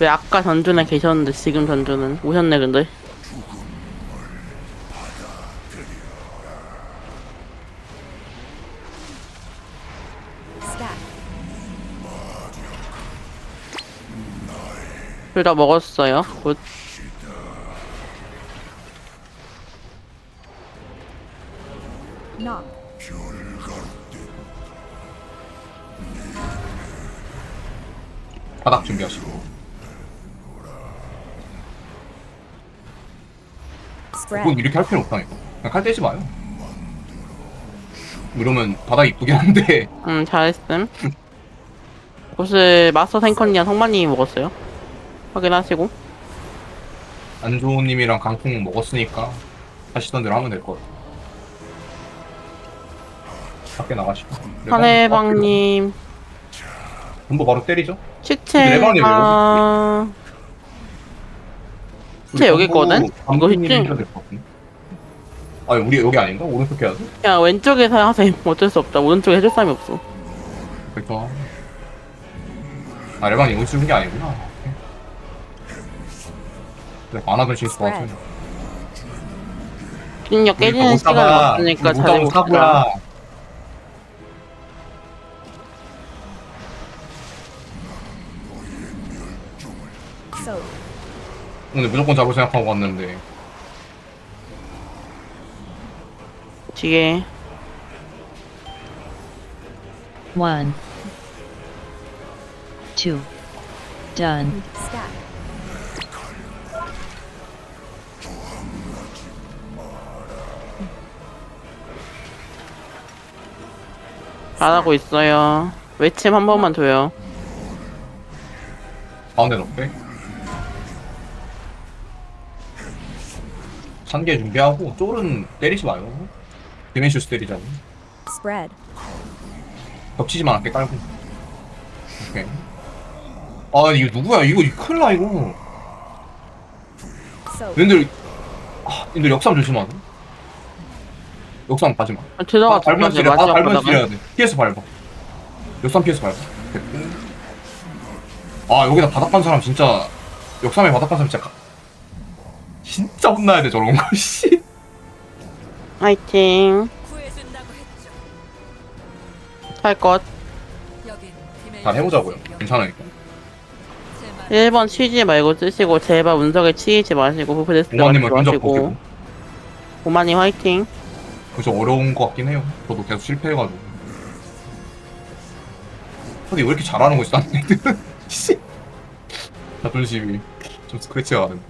왜 아까 전주는 계셨는데 지금 전주는 오셨네 근데. 둘 다 먹었어요 굿. 바닥 준비하시고 그건 이렇게 할 필요 없다니까. 그냥 칼 떼지 마요. 이러면 바닥 이쁘긴 한데. 음 잘했음. 옷을 마스터 생컨이랑 성만님이 먹었어요? 확인하시고. 안조님이랑 강풍 먹었으니까 하시던 대로 하면 될 것 같아 밖에 나가시고. 한해방님. 전부 바로 때리죠? 레방님이 식체가 식체 여기 있거든? 이거 힘 식체 해야 될것 같은데. 아니 우리 여기 아닌가? 오른쪽 해야 돼? 그냥 왼쪽에서 하세요. 어쩔 수 없다. 오른쪽에 해줄 사람이 없어. 그렇죠. 아 레방 이거 쓰는 게 아니구나. 그래 안 하던 실수 같아 균력 깨지는 시간이 없으니까 못하고 잘해봅시다 사고야 Soak. 오늘 무조건 잡을 생각하고 왔는데 뒤에 One. Two. Done. Stack. 잘하고 있어요 외침 한 번만 줘요 가운데 넣게 산개 준비하고 쫄은 때리지 마요. 때리자니 Spread. 겹치지만 않게 깔고. 오케이. 아 이거 누구야? 이거 큰일 나 이거. Soak. 님들 아 역삼 조심하자 역삼 가지 마. 아, 들어가 아, 밟으면 들어가지 지려 아 마지막 밟으면 보다가 지려야 돼. 피해서 밟아. 역삼 피해서 밟아. 됐고 아 여기다 바닥 간 사람 진짜 역삼에 바닥 간 사람 진짜 가... 진짜 혼나야 돼 저런 거 씨. 화이팅. 구해준다고 했죠. 할것. 여긴 디멘션 잘 해보자고요. 괜찮으니까. 제말 1번 치지 말고 쓰시고 제발 운석에 치이지 마시고 부프데스 오마님은 마시고 오마님 화이팅. 그저 어려운 것 같긴 해요. 저도 계속 실패해가지고. 근데 왜 이렇게 잘하는 거지 딴 애들은 씨. 자존심이 좀 스크래치가 가는데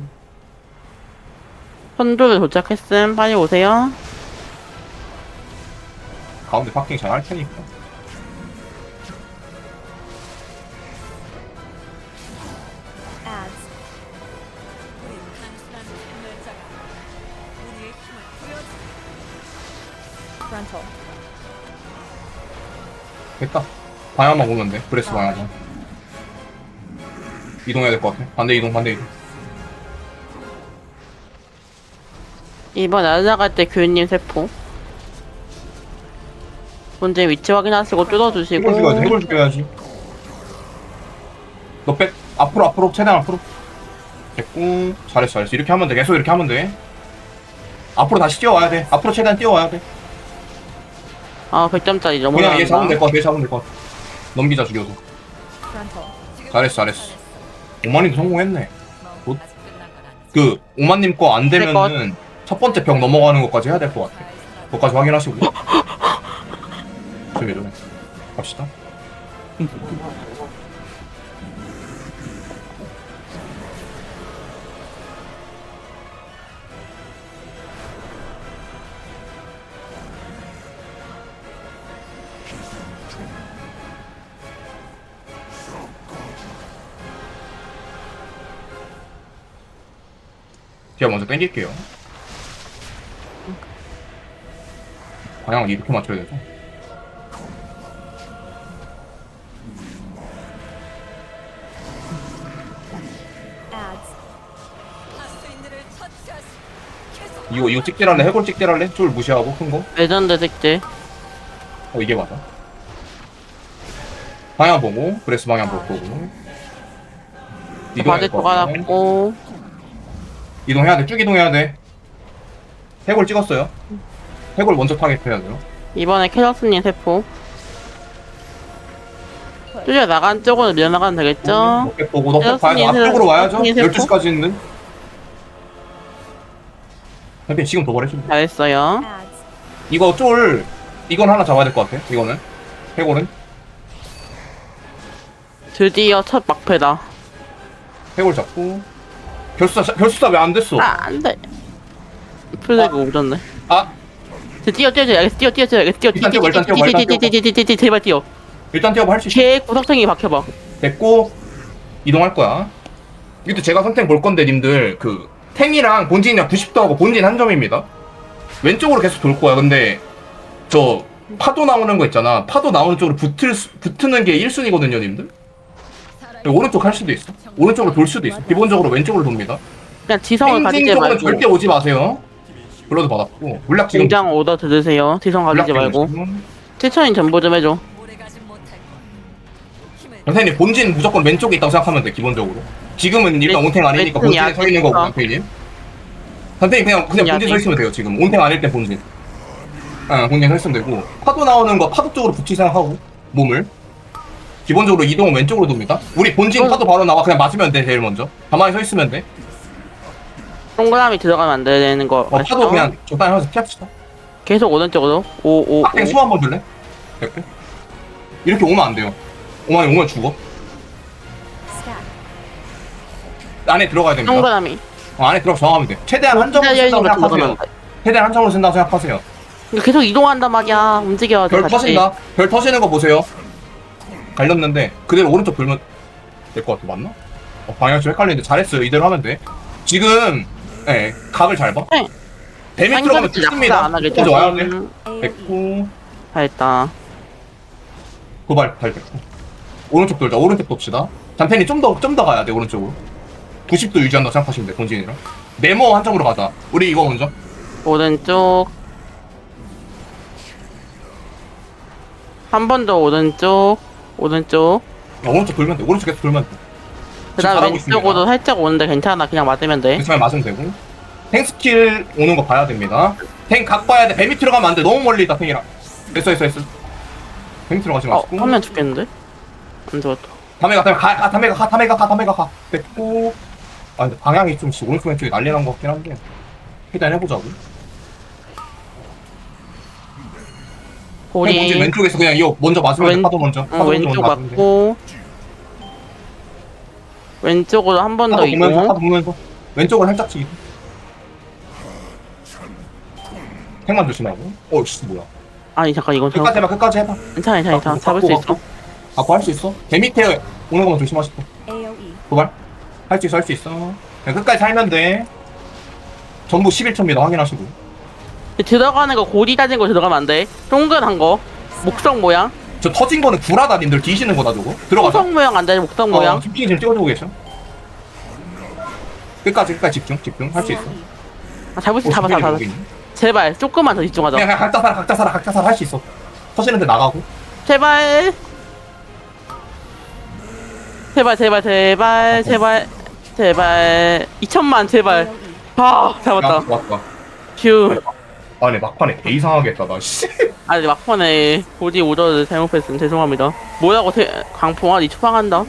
선조를 도착했음. 빨리 오세요. 가운데 파킹 잘 할 테니까. 됐다. 방향만 보면 돼. 브레스 방향만. 이동해야 될 것 같아. 반대 이동 반대 이동 2번 날아갈 때 교수님 세포. 문제 위치 확인하시고 뚫어주시고. 해골 죽여야지 해골 죽여야지. 너 백 앞으로 앞으로 최대한 앞으로. 됐고 잘했어 잘했어. 이렇게 하면 돼. 계속 이렇게 하면 돼. 앞으로 다시 뛰어와야 돼. 앞으로 최대한 뛰어와야 돼. 아 100점짜리 너무 그냥 얘 잡으면 될 잘한다 것 같아. 얘 잡으면 될 것 같아. 넘기자 Frontal. 잘했어 잘했어. 오마님도 성공했네. 그 오마님 거안될 되면은 첫 번째 벽 넘어가는 것까지 해야 될 것 같아. 그것까지 확인하시고. 좀 이러네 갑시다. 제가 먼저 땡길게요 방향을 이렇게 맞춰야 되죠 이거 이거 찍질할래? 해골 찍질할래? 쫄 무시하고 큰 거? 레전드 색질 어 이게 맞아 방향 보고 브레스 방향 이동해야 바지 될것 같아. 도가놨고 이동해야 돼. 쭉 이동해야 돼. 해골 찍었어요. 해골 먼저 타겟해야 돼요. 이번에 캐러스님 세포 뚜저 나간 쪽으로 밀어나가면 되겠죠? 너백 보고 너백 봐야 돼. 앞쪽으로 와야죠. 에어스님 세포? 12시까지 있는. 근데 지금 도발해줘. 잘했어요 Ads. 이거 쫄 이건 하나 잡아야 될 것 같아. 이거는 해골은 드디어 첫 막패다 해골 잡고 결수사 결수사 왜 안 됐어? 아 안돼 풀리고 오졌네 아 뛰어 뛰어 뛰어 뛰어 뛰어 뛰어 뛰어 일단 뛰어, 일단 뛰어, 일단 뛰어. 뛰어 제발 뛰어 일단 뛰어봐 할 수 있어. 개 구석탱이 박혀봐 됐고 이동할 거야. 이것도 제가 선택 볼 건데 님들 그 탱이랑 본진이랑 90도 하고 본진 한 점입니다. 왼쪽으로 계속 돌 거야. 근데 저 파도 나오는 거 있잖아. 파도 나오는 쪽으로 붙을 수- 붙는 게 1순위거든요, 님들. 오른쪽 할 수도 있어. 오른쪽으로 돌 수도 있어. 기본적으로 왼쪽으로 돕니다. 그냥 지성을 땡진 가지지 쪽으로 말고 절대 오지 마세요. 블러드 받았고 물약 지금 공장 오더 들으세요. 가지지 물약 말고. 지금. 최천인 전보 좀 해줘. 선생님 본진 무조건 왼쪽에 있다고 생각하면 돼 기본적으로. 지금은 일단 왼- 온탱 아니니까 본진에 서 있는 거고. 선생님. 선생님 그냥 그냥 본진 서. 있으면 돼요 지금. 온탱 아닐 때 본진. 아 본진 서 있으면 되고. 파도 나오는 거 파도 쪽으로 붙이 생각하고 몸을. 기본적으로 이동은 왼쪽으로 돕니다. 우리 본진 어. 파도 바로 나와. 그냥 맞으면 돼 제일 먼저. 가만히 서 있으면 돼 동그라미 들어가면 안 되는 거 어, 아시죠? 파도 그냥 적당히 하면서 피합시다 계속 오른쪽으로 오오 오 빡땡 수호 한번 줄래? 됐고 이렇게 오면 안 돼요 오만 오면 죽어. 안에 들어가야 됩니다 동그라미 어, 안에 들어가 정하면 돼 최대한 한 열린 쓴다고 거 생각하세요 들어가면. 최대한 한 점으로 쓴다고 생각하세요 근데 계속 이동한단 말이야 움직여야 돼 별 같이. 터진다. 별 터지는 거 보세요. 갈렸는데 그대로 오른쪽 돌면 될 것 같아. 맞나? 어, 방향 좀 헷갈리는데 잘했어요. 이대로 하면 돼. 지금 예 각을 잘 봐. 네. 뱀이 들어가면 죽습니다. 안 하겠죠 먼저 와야 돼. 음. 됐고 잘했다 도발 잘 됐고 오른쪽 돌자. 오른쪽 돕시다. 잠팬이 좀 더 좀 더 가야 돼 오른쪽으로. 90도 유지한다고 생각하시면 돼 본진이랑. 네모 한 점으로 가자. 우리 이거 먼저. 오른쪽 한 번 더 오른쪽 오른쪽 어, 오른쪽 돌면 돼. 오른쪽 계속 돌면 돼. 그 다음 잘하고 왼쪽으로 있습니다. 살짝 오는데 괜찮아? 그냥 맞으면 돼. 괜찮으면 맞으면 되고. 탱 스킬 오는 거 봐야 됩니다. 탱 각 봐야 돼. 뱀이 들어가면 안돼. 너무 멀리 있다 탱이랑. 됐어 됐어 됐어. 뱀이 들어가지 어, 마시고. 화면 죽겠는데? 안 좋았다. 담에 가 담에 가 가, 담에 가 담에 가 담에 가 됐고. 아 근데 방향이 좀 씨, 오른쪽 왼쪽이 난리 난 것 같긴 한데. 일단 해보자고. 우리. 왼쪽에서 그냥 이거 먼저 맞으면 돼. 왼- 파도 먼저. 어, 파도 먼저 왼쪽 맞으면 돼. 맞고 왼쪽으로 한 번더 파도 보면서 이동 보면서 왼쪽으로 살짝 치기 탱만 조심하고 어씨 뭐야 아니 잠깐 이건 끝까지 해봐 끝까지 해봐 괜찮아 괜찮아 괜찮아 잡을 수 있어 갖고 할수 있어. 개 밑에 오는 것만 조심하시고. AOE. 도발. 할 수 있어, 할 수 있어. 그냥 끝까지 살면 돼. 전부 11초입니다. 확인하시고. 들어가는 거 고리 다진 거 들어가면 안 돼 동그란 거 목성 모양 저 터진 거는 구라다, 님들. 뒤지는 거다, 저거. 들어가자. 목성 모양 안 돼, 목성 모양 어, 집중이 지금 찍어주고 계셔. 끝까지, 끝까지 집중, 집중. 할 수 있어. 아, 잡을 수 어, 잡아 집중이 잡아 있네. 제발 조금만 더 집중하자 그냥, 그냥 각자 살아, 각자 살아, 각자 살아. 할 수 있어. 터지는데 나가고. 제발 제발 제발 제발 제발 제발 2천만 제발. 아 잡았다 야, 왔다. 휴 아, 네, 막판에 개 이상하게 했다, 나, 씨. 아니 막판에 고지 오더를 잘못했음 죄송합니다 뭐라고 태, 강풍아 니 추방한다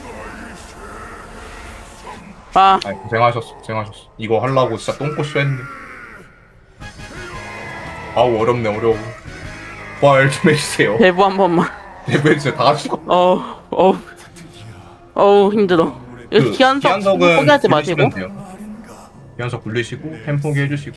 아 아이, 고생하셨어, 고생하셨어. 이거 하려고 진짜 똥꼬쇼 했네. 아우, 어렵네, 어려워. 부활 좀 해주세요. 대부 한 번만 진짜 다 죽어. 어우 어우 어우 힘들어 여기 기한석 기한석은 포기하지 마시고 돼요. 기한석 굴리시고 템 포기해주시고